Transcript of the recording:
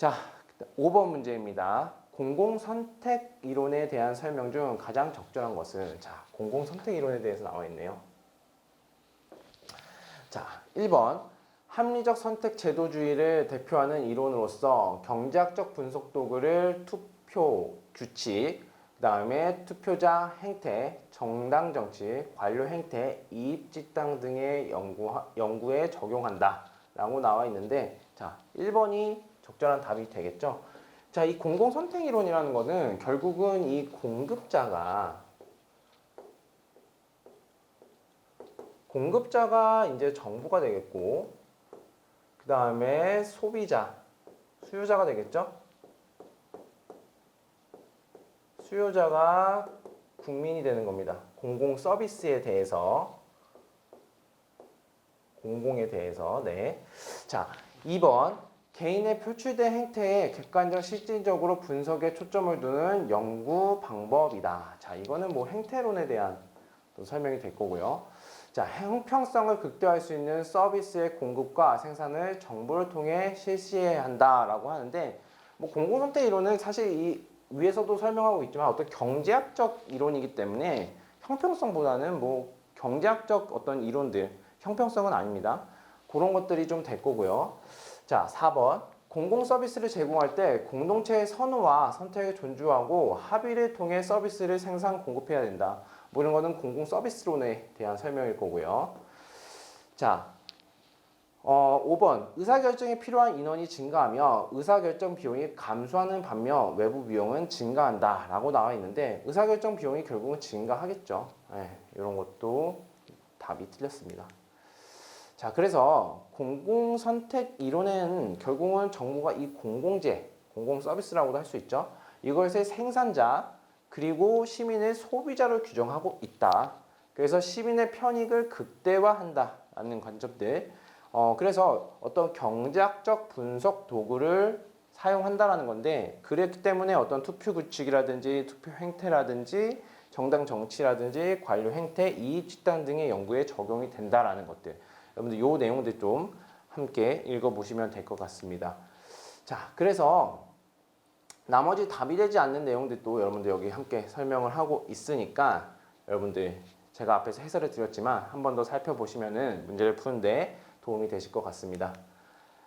자, 5번 문제입니다. 공공선택 이론에 대한 설명 중 가장 적절한 것은 자, 공공선택 이론에 대해서 나와 있네요. 자, 1번 합리적 선택 제도주의를 대표하는 이론으로서 경제학적 분석 도구를 투표 규칙, 그 다음에 투표자 행태, 정당 정치, 관료 행태, 이입 집단 등의 연구 연구에 적용한다 라고 나와 있는데 자, 1번이 적절한 답이 되겠죠? 자, 이 공공 선택 이론이라는 거는 결국은 이 공급자가 공급자가 이제 정부가 되겠고 그 다음에 소비자, 수요자가 되겠죠? 수요자가 국민이 되는 겁니다. 공공 서비스에 대해서 공공에 대해서 네. 자, 2번 개인의 표출된 행태에 객관적 실질적으로 분석에 초점을 두는 연구 방법이다. 자, 이거는 뭐 행태론에 대한 또 설명이 될 거고요. 자, 형평성을 극대화할 수 있는 서비스의 공급과 생산을 정보를 통해 실시해야 한다라고 하는데 뭐 공공선택 이론은 사실 이 위에서도 설명하고 있지만 어떤 경제학적 이론이기 때문에 형평성보다는 뭐 경제학적 어떤 이론들 형평성은 아닙니다. 그런 것들이 좀 될 거고요. 자, 4번. 공공 서비스를 제공할 때 공동체의 선호와 선택을 존중하고 합의를 통해 서비스를 생산 공급해야 된다. 뭐 이런 거는 공공 서비스론에 대한 설명일 거고요. 자, 어, 5번. 의사결정에 필요한 인원이 증가하며 의사결정 비용이 감소하는 반면 외부 비용은 증가한다. 라고 나와 있는데 의사결정 비용이 결국은 증가하겠죠. 네, 이런 것도 답이 틀렸습니다. 자, 그래서 공공 선택 이론에는 결국은 정부가 이 공공재, 공공 서비스라고도 할 수 있죠. 이것의 생산자, 그리고 시민의 소비자로 규정하고 있다. 그래서 시민의 편익을 극대화한다라는 관점들. 어, 그래서 어떤 경제학적 분석 도구를 사용한다라는 건데, 그랬기 때문에 어떤 투표 규칙이라든지 투표 행태라든지 정당 정치라든지 관료 행태, 이익 집단 등의 연구에 적용이 된다라는 것들. 여러분들 요 내용들 좀 함께 읽어보시면 될 것 같습니다. 자, 그래서 나머지 답이 되지 않는 내용들도 여러분들 여기 함께 설명을 하고 있으니까 여러분들 제가 앞에서 해설을 드렸지만 한 번 더 살펴보시면은 문제를 푸는데 도움이 되실 것 같습니다.